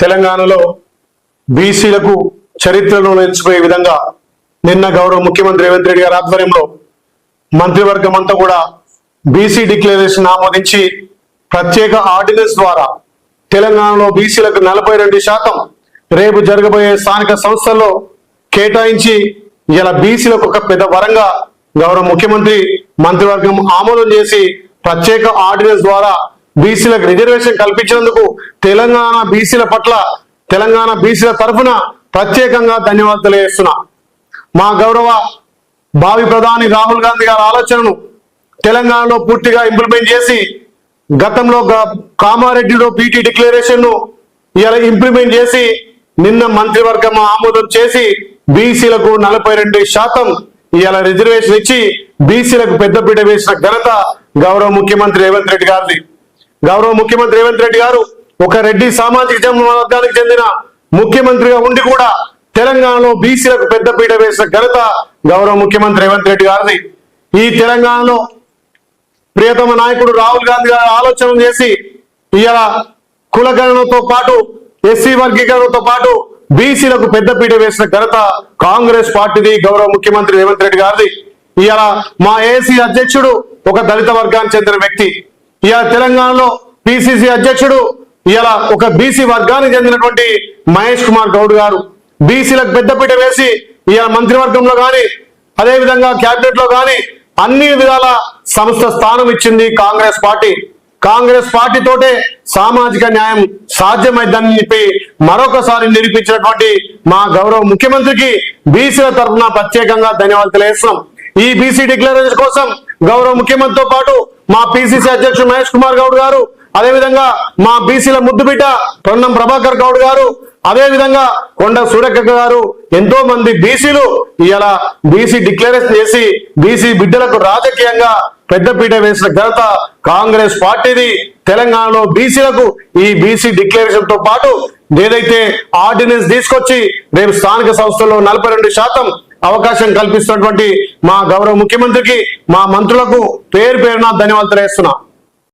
తెలంగాణలో బీసీలకు చరిత్రలో నిలిచిపోయే విధంగా నిన్న గౌరవ ముఖ్యమంత్రి రేవంత్ రెడ్డి గారి ఆధ్వర్యంలో మంత్రివర్గం అంతా కూడా బీసీ డిక్లరేషన్ ఆమోదించి ప్రత్యేక ఆర్డినెన్స్ ద్వారా తెలంగాణలో బీసీలకు నలభై రెండు శాతం రేపు జరగబోయే స్థానిక సంస్థల్లో కేటాయించి ఇలా బీసీలకు ఒక పెద్ద వరంగా గౌరవ ముఖ్యమంత్రి మంత్రివర్గం ఆమోదం చేసి ప్రత్యేక ఆర్డినెన్స్ ద్వారా బీసీలకు రిజర్వేషన్ కల్పించినందుకు తెలంగాణ బీసీల పట్ల తెలంగాణ బీసీల తరఫున ప్రత్యేకంగా ధన్యవాదాలు తెలియజేస్తున్నా. మా గౌరవ భావి ప్రధాని రాహుల్ గాంధీ గారి ఆలోచనను తెలంగాణలో పూర్తిగా ఇంప్లిమెంట్ చేసి గతంలో కామారెడ్డిలో బీటీ డిక్లరేషన్ను ఇలా ఇంప్లిమెంట్ చేసి నిన్న మంత్రివర్గం ఆమోదం చేసి బీసీలకు నలభై రెండు శాతం ఇలా రిజర్వేషన్ ఇచ్చి బీసీలకు పెద్దపీట వేసిన ఘనత గౌరవ ముఖ్యమంత్రి రేవంత్ రెడ్డి గారిది. గౌరవ ముఖ్యమంత్రి రేవంత్ రెడ్డి గారు ఒక రెడ్డి సామాజిక వర్గానికి చెందిన ముఖ్యమంత్రిగా ఉండి కూడా తెలంగాణలో బీసీలకు పెద్దపీట వేసిన ఘనత గౌరవ ముఖ్యమంత్రి రేవంత్ రెడ్డి గారిది. ఈ తెలంగాణలో ప్రియతమ నాయకుడు రాహుల్ గాంధీ గారు ఆలోచన చేసి ఇవాళ కులగణనతో పాటు ఎస్సీ వర్గీకరణతో పాటు బీసీలకు పెద్దపీట వేసిన ఘనత కాంగ్రెస్ పార్టీది గౌరవ ముఖ్యమంత్రి రేవంత్ రెడ్డి గారిది. ఇవాళ మా ఏసీ అధ్యక్షుడు ఒక దళిత వర్గానికి చెందిన వ్యక్తి. ఇవాళ తెలంగాణలో పిసిసి అధ్యక్షుడు ఇలా ఒక బీసీ వర్గానికి చెందినటువంటి మహేష్ కుమార్ గౌడ్ గారు. బీసీలకు పెద్దపీట వేసి ఇవాళ మంత్రివర్గంలో కానీ అదేవిధంగా క్యాబినెట్లో కానీ అన్ని విధాల సంస్థ స్థానం ఇచ్చింది కాంగ్రెస్ పార్టీ. కాంగ్రెస్ పార్టీ తోటే సామాజిక న్యాయం సాధ్యమైందని చెప్పి మరొకసారి నిరూపించినటువంటి మా గౌరవ ముఖ్యమంత్రికి బీసీల తరఫున ప్రత్యేకంగా ధన్యవాదాలు తెలియజేస్తున్నాం. ఈ బీసీ డిక్లరేషన్ కోసం గౌరవ ముఖ్యమంత్రితో పాటు మా పిసిసి అధ్యక్షుడు మహేష్ కుమార్ గౌడ్ గారు అదేవిధంగా మా బీసీల ముద్దుబిడ్డ పొన్నం ప్రభాకర్ గౌడ్ గారు అదేవిధంగా కొండ సూర్యక్క గారు ఎంతో మంది బీసీలు ఇలా బీసీ డిక్లరేషన్ చేసి బీసీ బిడ్డలకు రాజకీయంగా పెద్దపీట వేసిన ఘనత కాంగ్రెస్ పార్టీది. తెలంగాణలో బీసీలకు ఈ బీసీ డిక్లరేషన్తో పాటు ఏదైతే ఆర్డినెన్స్ తీసుకొచ్చి రేపు స్థానిక సంస్థల్లో నలభై రెండు శాతం అవకాశం కల్పిస్తున్నటువంటి మా గౌరవ ముఖ్యమంత్రికి మా మంత్రులకు పేరు పేరున ధన్యవాదాలు తెలియజేస్తున్నా.